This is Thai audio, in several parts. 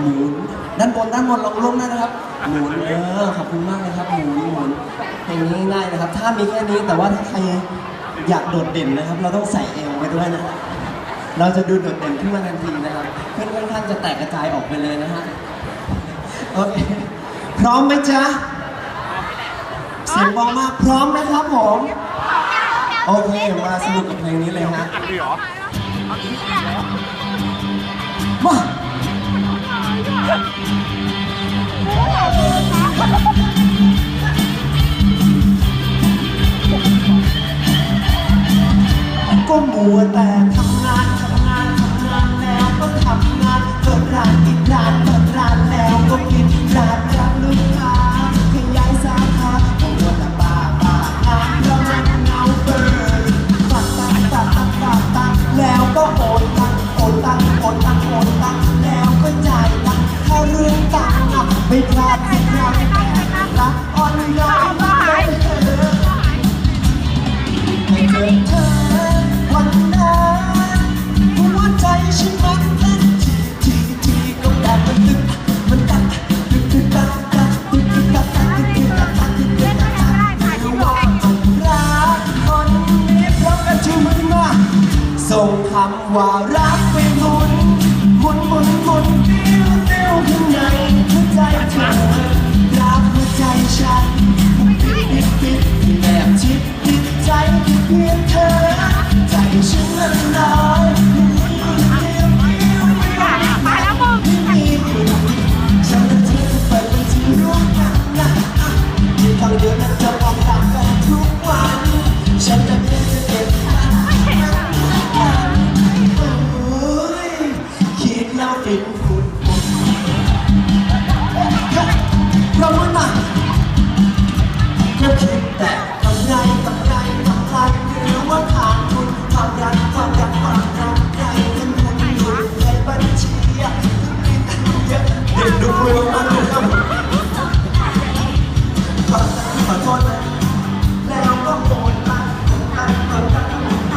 หมุนด้านบนด้านบนลองล้มได้นะครับหมุนเออขอบคุณมากนะครับหมุนหมุนเพลงนี้ง่ายนะครับ ถ้ามีแค่นี้แต่ว่าถ้าใครอยากโดดเด่นนะครับ เราต้องใส่เอวไปด้วยนะเราจะดูโดดเด่นขึ้นมาทันทีนะครับเพื่อนค่อนข้จะแตกกระจายออกไปเลยนะฮะโอเคพร้อมไหมจ๊ะเสียงบอกมาพร้อมไหมครับผมโอเคมาสนุกกับเพลงนี้เลยฮะมา Oh! ส่งคำว่ารักไปหมุนหมุนหมุนหมุน ขอโทษนะแล้วก็โกรธมากโกรธมันโกรธมาก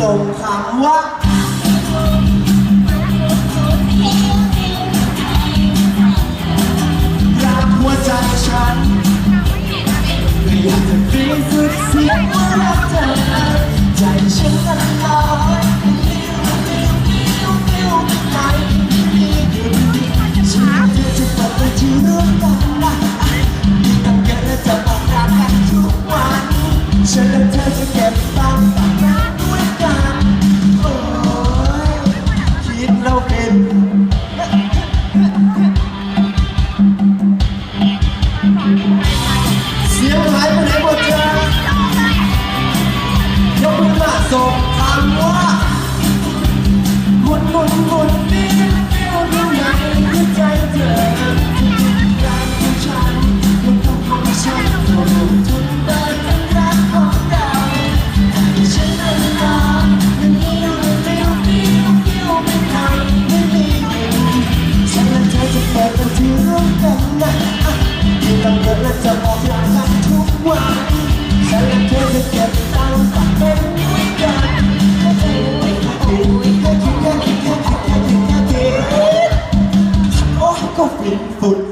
ส่งคำว่ารักหัวใจฉันอยากจะฟีสุดเสียงว่ารัก ソ food.